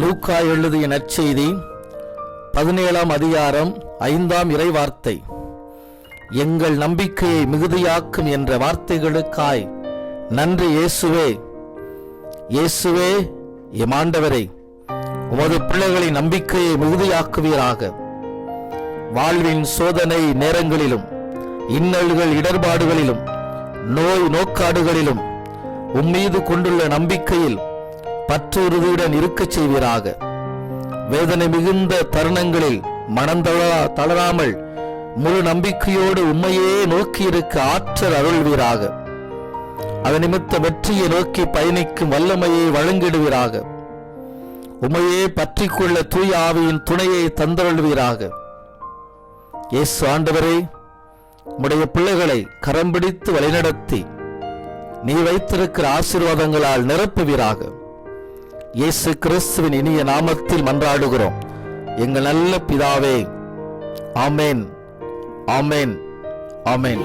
லூக்கா எழுதிய நற்செய்தி பதினேழாம் அதிகாரம் ஐந்தாம் இறைவார்த்தை. எங்கள் நம்பிக்கையை மிகுதியாக்கும் என்ற வார்த்தைகளுக்காய் நன்றி இயேசுவே. இயேசுவே எமாண்டவரே உமது பிள்ளைகளின் நம்பிக்கையை மிகுதியாக்குவீராக. வாழ்வின் சோதனை நேரங்களிலும் இன்னல்கள் இடர்பாடுகளிலும் நோய் நோக்காடுகளிலும் உம்மீது கொண்டுள்ள நம்பிக்கையில் பற்றுறுதியுடன் இருக்கச் செய்வீராக. வேதனை மிகுந்த தருணங்களில் மனந்தள தளராமல் முழு நம்பிக்கையோடு உண்மையே நோக்கியிருக்க ஆற்றல் அருள்வீராக. அது நிமித்த வெற்றியை நோக்கி பயணிக்கும் வல்லமையை வழங்கிடுவீராக. உமையே பற்றிக்கொள்ள தூய ஆவியின் துணையை தந்தருள்வீராக. இயேசு ஆண்டவரே உடைய பிள்ளைகளை கரம் பிடித்து வழிநடத்தி நீ வைத்திருக்கிற ஆசீர்வாதங்களால் நிரப்புவீராக. இயேசு கிறிஸ்துவின் இனிய நாமத்தில் மன்றாடுகிறோம். எங்கள் நல்ல பிதாவே ஆமேன் ஆமேன் ஆமேன்.